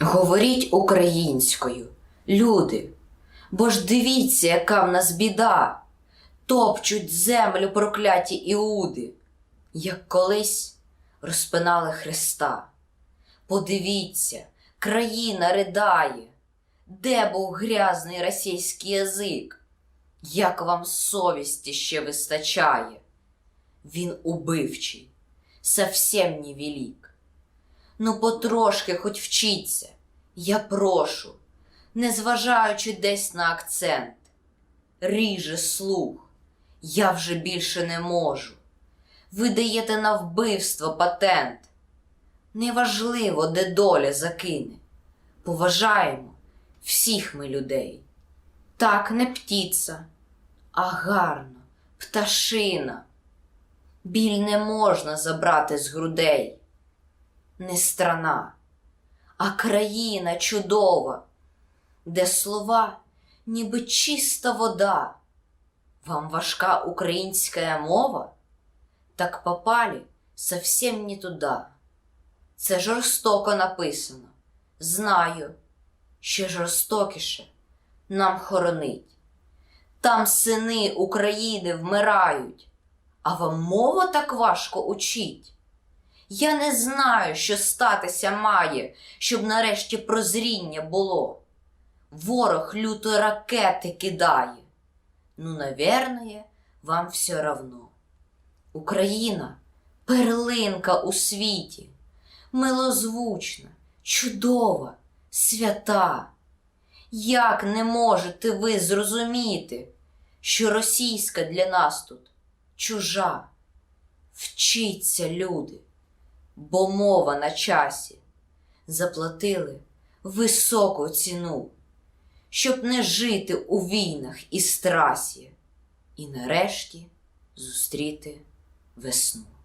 Говоріть українською, люди, бо ж дивіться, яка в нас біда. Топчуть землю прокляті іуди, як колись розпинали Христа. Подивіться, країна ридає, де був грязний російський язик, як вам совісті ще вистачає. Він убивчий, совсем невелик. Ну, потрошки хоч вчіться, я прошу, незважаючи десь на акцент. Ріже слух, я вже більше не можу. Ви даєте на вбивство патент. Неважливо, де доля закине. Поважаємо всіх ми людей. Так не птіця, а гарно, пташина. Біль не можна забрати з грудей. Не страна, а країна чудова, де слова, ніби чиста вода. Вам важка українська мова? Так попали совсем не туда. Це жорстоко написано. Знаю, ще жорстокіше нам хоронить. Там сини України вмирають, а вам мова так важко учить. Я не знаю, що статися має, щоб нарешті прозріння було. Ворог люто ракети кидає. Ну, наверное, вам все равно. Україна перлинка у світі, милозвучна, чудова, свята. Як не можете ви зрозуміти, що російська для нас тут чужа? Вчіться, люди, бо мова на часі. Заплатили високу ціну, щоб не жити у війнах і страсі, і нарешті зустріти весну.